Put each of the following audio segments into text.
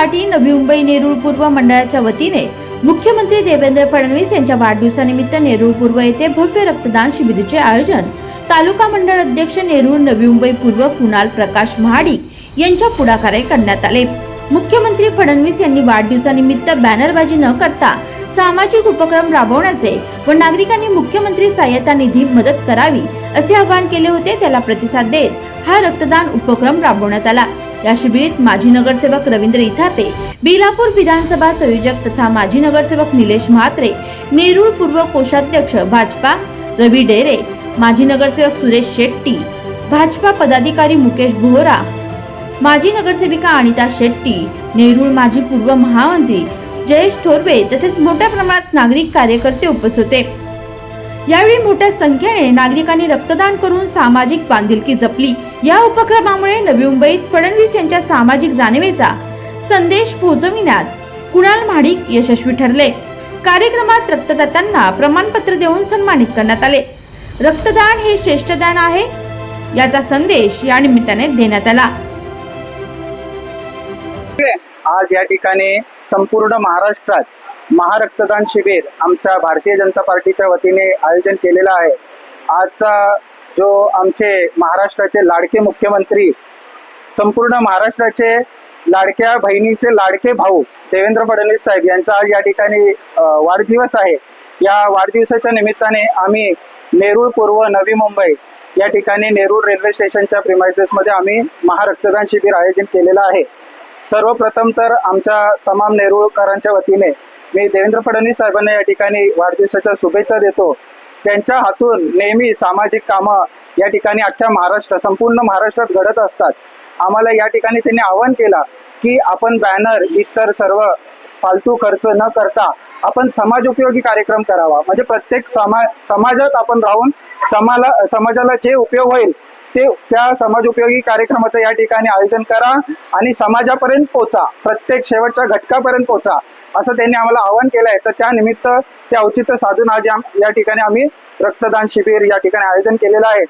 Party Navi Mumbai Nerul पूर्व मंडळाच्या वतीने मुख्यमंत्री देवेंद्र फडणवीस यांच्या वाढदिवसानिमित्त नेरूळ पूर्व येथे भव्य रक्तदान शिबिराचे आयोजन तालुका मंडळ अध्यक्ष नेरूळ नवी मुंबई पूर्व कुणाल प्रकाश महाडिक यांच्या पुढाकारे करण्यात आले. मुख्यमंत्री फडणवीस यांनी वाढदिवसानिमित्त बॅनरबाजी न करता सामाजिक उपक्रम राबवण्याचे व नागरिकांनी मुख्यमंत्री सहाय्यता निधी मदत करावी असे आवाहन केले होते. त्याला प्रतिसाद देत हा रक्तदान उपक्रम राबवण्यात आला. या शिबिरात माजी नगरसेवक रवींद्र इथापे बेलापूर विधानसभा संयोजक तथा माजी नगरसेवक निलेश म्हात्रे नेरूळ पूर्व कोषाध्यक्ष भाजपा रवी डेरे माजी नगरसेवक सुरेश शेट्टी भाजपा पदाधिकारी मुकेश बोहरा माजी नगरसेविका अनिता शेट्टी नेरूळ माजी पूर्व महामंत्री जयेश थोरवे तसेच मोठ्या प्रमाणात नागरिक कार्यकर्ते उपस्थित होते. यावेळी मोठ्या संख्येने नागरिकांनी रक्तदान करून सामाजिक बांधिलकी जपली. या उपक्रमामुळे नवी मुंबईत फडणवीस यांच्या सामाजिक जाणीवेचा संदेश पोहोचविण्यात कुणाल महाडिक यशस्वी ठरले. कार्यक्रमात रक्तदात्यांना प्रमाणपत्र देऊन सन्मानित करण्यात आले. रक्तदान हे श्रेष्ठदान आहे याचा संदेश या निमित्ताने देण्यात आला. आज या ठिकाणी संपूर्ण महाराष्ट्रात महारक्तदान शिबिर आमच्या भारतीय जनता पार्टीच्या वतीने आयोजन केलेलं आहे. आजचा जो आमचे महाराष्ट्राचे लाडके मुख्यमंत्री संपूर्ण महाराष्ट्राचे लाडक्या बहिणीचे लाडके भाऊ देवेंद्र फडणवीस साहेब यांचा आज या ठिकाणी वाढदिवस आहे. या वाढदिवसाच्या निमित्ताने आम्ही नेरूळ पूर्व नवी मुंबई या ठिकाणी नेरूळ रेल्वे स्टेशनच्या प्रिमायसेसमध्ये आम्ही महारक्तदान शिबिर आयोजन केलेलं आहे. सर्वप्रथम तर आमच्या तमाम नेरूळकरांच्या वतीने मी देवेंद्र फडणवीस साहेबांना या ठिकाणी वाढदिवसाच्या शुभेच्छा देतो. त्यांच्या हातून नेहमी सामाजिक कामं या ठिकाणी अख्ख्या महाराष्ट्र संपूर्ण महाराष्ट्रात घडत असतात. आम्हाला या ठिकाणी त्यांनी आवाहन केला की आपण बॅनर इतर सर्व फालतू खर्च न करता आपण समाज उपयोगी कार्यक्रम करावा. म्हणजे प्रत्येक समा समाजात आपण राहून समाला समाजाला जे उपयोग होईल ते त्या समाज उपयोगी कार्यक्रमाचं या ठिकाणी आयोजन करा आणि समाजापर्यंत पोचा प्रत्येक शेवटच्या घटकापर्यंत पोचा असं त्यांनी आम्हाला आवाहन केलं आहे तर त्या निमित्त ते औचित्य साधून आज या- ठिकाणी आम्ही रक्तदान शिबिर या ठिकाणी आयोजन केलेलं आहे.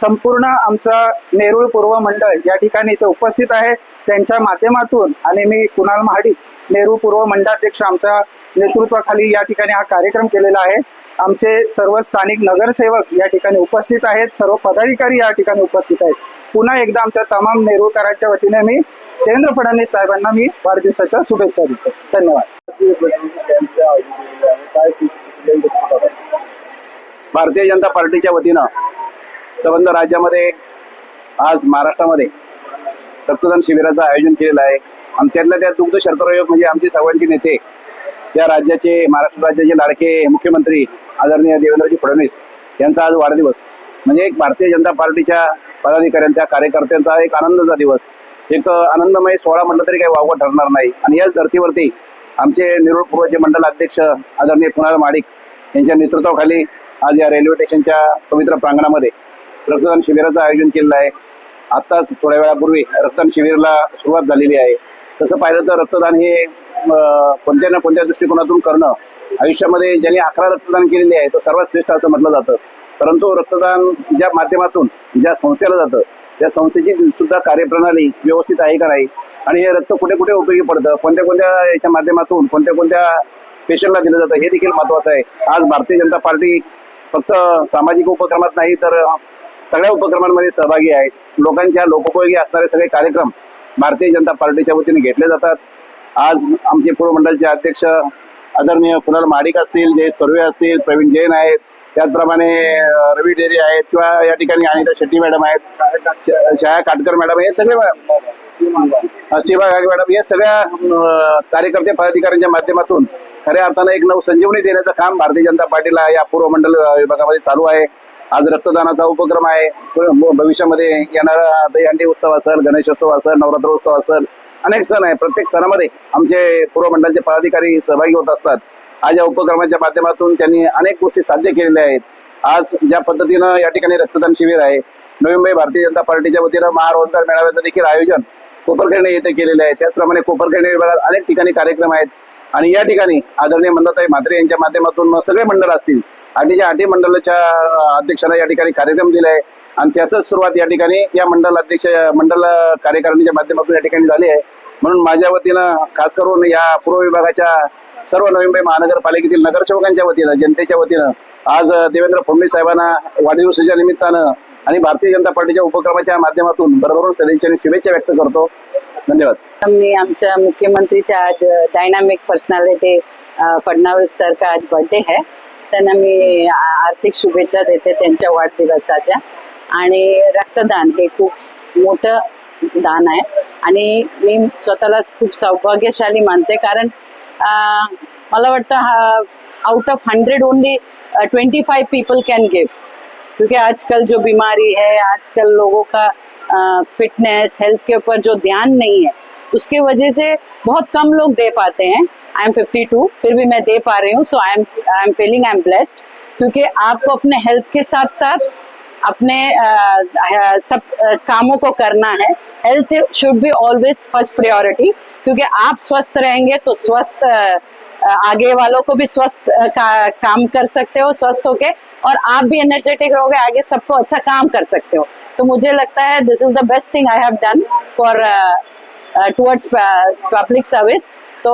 संपूर्ण आमचं नेरुळ पूर्व मंडळ या ठिकाणी इथे उपस्थित आहे. त्यांच्या माध्यमातून आणि मी कुणाल महाडी नेहरू पूर्व मंडळाध्यक्ष आमच्या नेतृत्वाखाली या ठिकाणी हा कार्यक्रम केलेला आहे. आमचे सर्व स्थानिक नगरसेवक या ठिकाणी उपस्थित आहेत. सर्व पदाधिकारी या ठिकाणी उपस्थित आहेत. पुन्हा एकदा आमच्या तमाम नेरूळकरांच्या वतीने मी देवेंद्र फडणवीस साहेबांना मी वाढदिवसाच्या शुभेच्छा देतो. धन्यवाद. भारतीय जनता पार्टीच्या वतीनं संबंध राज्यामध्ये आज महाराष्ट्रामध्ये रक्तदान शिबिराचं आयोजन केलेलं आहे. आणि त्यातल्या त्यात दुग्ध शर्करायोग म्हणजे आमचे सर्वांचे नेते या राज्याचे महाराष्ट्र राज्याचे लाडके मुख्यमंत्री आदरणीय देवेंद्रजी फडणवीस यांचा आज वाढदिवस. म्हणजे एक भारतीय जनता पार्टीच्या पदाधिकाऱ्यांच्या कार्यकर्त्यांचा एक आनंदाचा दिवस. एक आनंदमय सोहळा म्हटलं तरी काही वावगं ठरणार नाही. आणि याच धर्तीवरती आमचे निरोड पूर्वचे मंडल अध्यक्ष आदरणीय कुणाल माडिक यांच्या नेतृत्वाखाली आज या रेल्वे स्टेशनच्या पवित्र प्रांगणामध्ये रक्तदान शिबिराचं आयोजन केलेलं आहे. आत्ताच थोड्या वेळापूर्वी रक्तदान शिबिराला सुरुवात झालेली आहे. तसं पाहिलं तर रक्तदान हे कोणत्या ना कोणत्या दृष्टिकोनातून करणं आयुष्यामध्ये ज्यांनी अकरा रक्तदान केलेले आहे तो सर्वात श्रेष्ठ असं म्हटलं जातं. परंतु रक्तदान ज्या माध्यमातून ज्या संस्थेला जातं या संस्थेची सुद्धा कार्यप्रणाली व्यवस्थित आहे का नाही? आणि हे रक्त कुठे कुठे उपयोगी पडतं? कोणत्या कोणत्या याच्या माध्यमातून कोणत्या कोणत्या पेशंटला दिलं जातं? हे देखील महत्वाचं आहे. आज भारतीय जनता पार्टी फक्त सामाजिक उपक्रमात नाही तर सगळ्या उपक्रमांमध्ये सहभागी आहे. लोकांच्या लोकोपयोगी असणारे सगळे कार्यक्रम भारतीय जनता पार्टीच्या वतीने घेतले जातात. आज आमचे पूर्व मंडळचे अध्यक्ष आदरणीय कुणाल माडिक असतील जयेश तर्वे असतील प्रवीण जैन आहेत त्याचप्रमाणे रवी डेरे आहेत किंवा या ठिकाणी अनिता शेट्टी मॅडम आहेत छाया काटकर मॅडम हे सगळे सीमा गागे मॅडम या सगळ्या कार्यकर्ते पदाधिकाऱ्यांच्या माध्यमातून खऱ्या अर्थानं एक नवसंजीवनी देण्याचं काम भारतीय जनता पार्टीला या पूर्व मंडल विभागामध्ये चालू आहे. आज रक्तदानाचा उपक्रम आहे. भविष्यामध्ये येणारा दहीहंडी उत्सव असेल गणेशोत्सव असेल नवरात्र उत्सव असेल अनेक सण आहे. प्रत्येक सणामध्ये आमचे पूर्व मंडळाचे पदाधिकारी सहभागी होत असतात. आज या उपक्रमाच्या माध्यमातून त्यांनी अनेक गोष्टी साध्य केलेल्या आहेत. आज ज्या पद्धतीनं या ठिकाणी रक्तदान शिबिर आहे नवी मुंबई भारतीय जनता पार्टीच्या वतीनं महारोजगार मेळाव्याचं देखील आयोजन कोपरखेडणे येथे केलेले आहे. त्याचप्रमाणे कोपरखेडणे विभागात अनेक ठिकाणी कार्यक्रम आहेत. आणि या ठिकाणी आदरणीय मंदाताई म्हात्रे यांच्या माध्यमातून सगळे मंडळ असतील आठीच्या आठी मंडळाच्या अध्यक्षांना या ठिकाणी कार्यक्रम दिला आहे आणि त्याच सुरुवात या ठिकाणी या मंडळ अध्यक्ष मंडळ कार्यकारिणीच्या माध्यमातून या ठिकाणी झाली आहे. म्हणून माझ्या वतीनं खास करून या पूर्व विभागाच्या सर्व नवी मुंबई महानगरपालिकेतील नगरसेवकांच्या वतीनं जनतेच्या वतीनं आज देवेंद्र फडणवीस साहेबांना वाढदिवसाच्या निमित्तानं आणि भारतीय जनता पार्टीच्या उपक्रमाच्या माध्यमातून बरोबर सदिच्छा शुभेच्छा व्यक्त करतो. धन्यवाद. मी आमच्या मुख्यमंत्रीच्या आज डायनामिक पर्सनॅलिटी फडणवीस सरचा आज बर्थडे आहे. त्यांना मी आर्थिक शुभेच्छा देते त्यांच्या वाढदिवसाच्या. आणि रक्तदान हे खूप मोठं दान आहे. आणि मी स्वतःला खूप सौभाग्यशाली मानते कारण मला out of hundred only twenty five people can give क्योंकि आजकल जो बीमारी है, आजकल लोगों का फिटनेस हेल्थ के ऊपर जो ध्यान नहीं है, उसके वजह से बहुत कम लोग दे पाते हैं। आई एम फिफ्टी टू फिर भी मैं दे पा रही हूँ so I am I am feeling I am blessed क्योंकि आपको अपने हेल्थ के साथ साथ अपने अ, सब अ, कामों को करना है। Health should be always first priority क्योंकि आप स्वस्थ रहेंगे तो स्वस्थ आगे वालों को भी स्वस्थ का, काम कर सकते हो स्वस्थ होके और आप भी एनर्जेटिक रहोगे आगे सबको अच्छा काम कर सकते हो। तो मुझे लगता है this is the best thing I have done for towards public service तो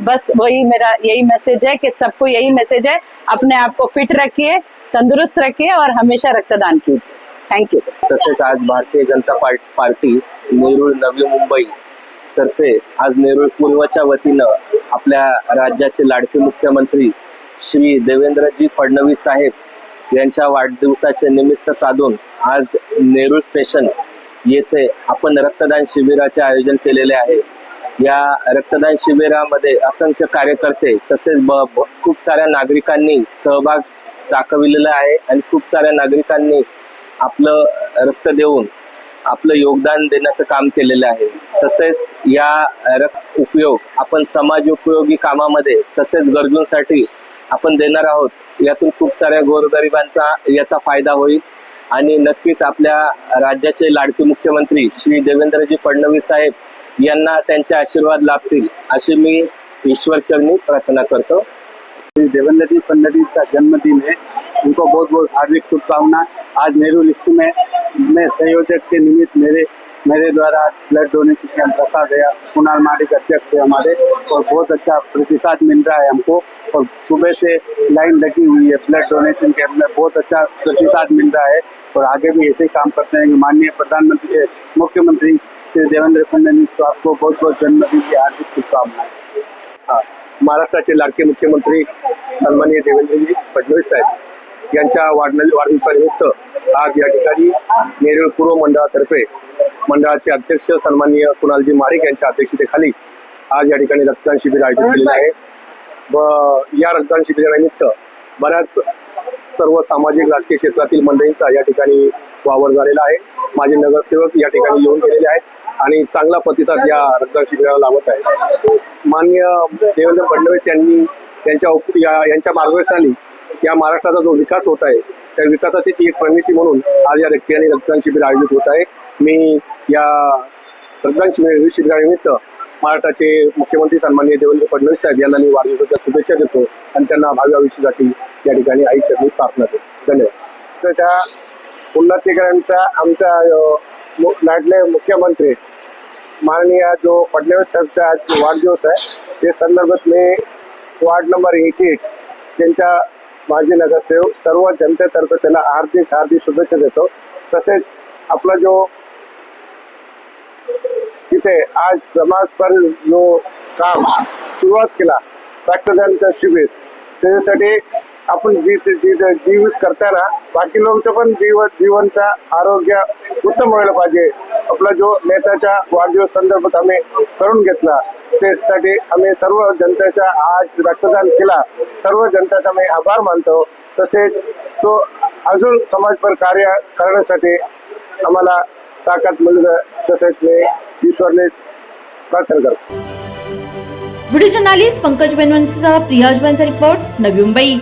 बस वही मेरा यही मैसेज है कि सबको यही मैसेज है अपने आप को फिट रखिए तंदुरुस्त रखिए और हमेशा रक्तदान कीजिए। थैंक यू सर तसेच आज भारतीय जनता पार्ट पार्टी नेरूळ नवी मुंबई तर्फे आज नेरूळ पूर्वच्या वतीनं आपल्या राज्याचे लाडके मुख्यमंत्री श्री देवेंद्रजी फडणवीस साहेब यांच्या वाढदिवसाचे निमित्त साधून आज नेरूळ स्टेशन येथे आपण रक्तदान शिबिराचे आयोजन केलेले आहे. या रक्तदान शिबिरामध्ये असंख्य कार्यकर्ते तसेच ब- ब- खूप साऱ्या नागरिकांनी सहभाग दाखविलेलं आहे आणि खूप साऱ्या नागरिकांनी आपलं रक्त देऊन आपलं योगदान देण्याचं काम केलेलं आहे. तसेच या रक्त उपयोग आपण समाज उपयोगी कामामध्ये तसेच गरजूंसाठी आपण देणार आहोत. यातून खूप साऱ्या गोरगरिबांचा याचा फायदा होईल. आणि नक्कीच आपल्या राज्याचे लाडके मुख्यमंत्री श्री देवेंद्रजी फडणवीस साहेब यांना त्यांचे आशीर्वाद लाभतील अशी मी ईश्वरचरणी प्रार्थना करतो. देवेंद्र जी फडणवीस का जन्मदिन है। उनको बहुत बहुत हार्दिक शुभकामना। आज नेहरू लिस्ट में मैं संयोजक के निमित्त मेरे मेरे द्वारा ब्लड डोनेशन कैंप रखा गया कुणाल माडिक अध्यक्ष है हमारे। और बहुत अच्छा प्रतिसाद मिल रहा है हमको। और सुबह से लाइन लगी हुई है ब्लड डोनेशन कैंप में बहुत अच्छा प्रतिसाद मिल रहा है। और आगे भी ऐसे काम करते रहेंगे। माननीय प्रधानमंत्री मुख्यमंत्री श्री देवेंद्र फडणवीस को आपको बहुत बहुत जन्मदिन की हार्दिक शुभकामनाएँ। हा. महाराष्ट्राचे लाडके मुख्यमंत्री सन्माननीय देवेंद्रजी फडणवीस साहेब यांच्या वाढ वाढदिवसानिमित्त आज या ठिकाणी नेरूळ पूर्व मंडळातर्फे मंडळाचे अध्यक्ष सन्माननीय कुणालजी मारिक यांच्या अध्यक्षतेखाली आज या ठिकाणी रक्तदान शिबिर आयोजित केलेलं आहे. व या रक्तदान शिबिरानिमित्त बऱ्याच सर्व सामाजिक राजकीय क्षेत्रातील मंडळींचा या ठिकाणी वावर झालेला आहे. माझे नगरसेवक या ठिकाणी येऊन गेलेले आहेत. आणि चांगला प्रतिसाद या रक्तदान शिबिराला लावत आहे. माननीय देवेंद्र फडणवीस यांनी यांच्या या यांच्या मार्गदर्शनाने या महाराष्ट्राचा जो विकास होत आहे त्या विकासाची एक परिणिती म्हणून आज या ठिकाणी रक्तदान शिबिर आयोजित होत आहे. मी या रक्तदान शिबिर शिबिरानिमित्त महाराष्ट्राचे मुख्यमंत्री सन्माननीय देवेंद्र फडणवीस साहेब यांना मी वाढदिवसाच्या शुभेच्छा देतो आणि त्यांना भावी आयुष्यासाठी या ठिकाणी आई चरणी प्रार्थना देतो. धन्यवाद. त्या उन्नतीकरणचा आमचा लाडले मुख्यमंत्री. माननीय जो फडणवीस साहेबचा आज वाढदिवस आहे ते संदर्भात मी वार्ड नंबर एक एक त्यांच्या माजी नगरसेवक सर्व जनतेतर्फे त्याला हार्दिक हार्दिक शुभेच्छा देतो. तसेच आपला जो तिथे आज समाजपर जो काम सुरुवात केला रक्तदानचं शिबिर त्याच्यासाठी आपण जी जी जीवित करताना बाकी लोकचं पण जीव जीवनचा आरोग्य उत्तम व्हायला पाहिजे. आपला जो नेत्याच्या वाढदिवस संदर्भात आम्ही करून घेतला त्यासाठी आम्ही सर्व जनतेचा आज रक्तदान केला. सर्व जनतेचा आम्ही आभार मानतो. तसेच तो अजून समाजपर कार्य करण्यासाठी आम्हाला ताकद मिळलं तसेच मी ईश्वरने प्रार्थना करतो. व्हिडिओ जर्नालिस्ट पंकज बेनवंशीसह प्रियाजबांचा रिपोर्ट नवी मुंबई.